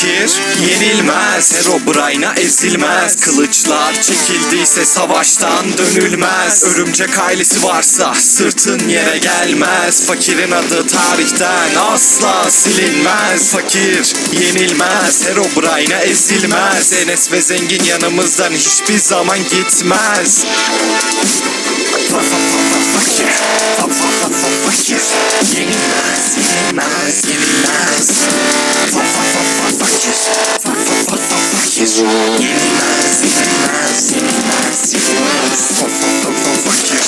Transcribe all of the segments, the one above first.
Fakir yenilmez. Herobrine'a ezilmez. Kılıçlar çekildiyse savaştan dönülmez. Örümcek ailesi varsa sırtın yere gelmez. Fakirin adı tarihten asla silinmez. Fakir yenilmez. Herobrine'a ezilmez. Enes ve zengin yanımızdan hiçbir zaman gitmez Fakir fa- fa- Fakir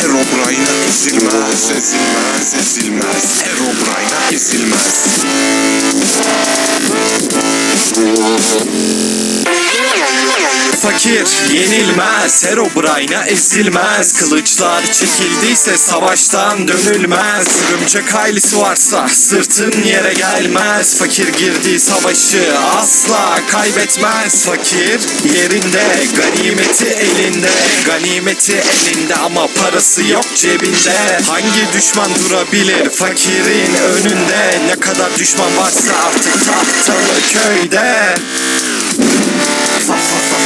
Herobrine'a ezilmez, ezilmez, ezilmez. Herobrine'a ezilmez. Fakir yenilmez Herobrine'a ezilmez Kılıçlar çekildiyse savaştan dönülmez Örümcek ailesi varsa sırtın yere gelmez Fakir girdiği savaşı asla kaybetmez. Fakir yerinde ganimeti elinde. Ganimeti elinde ama parası yok cebinde. Hangi düşman durabilir fakirin önünde? Ne kadar düşman varsa artık tahtalı köyde. Fa fa fa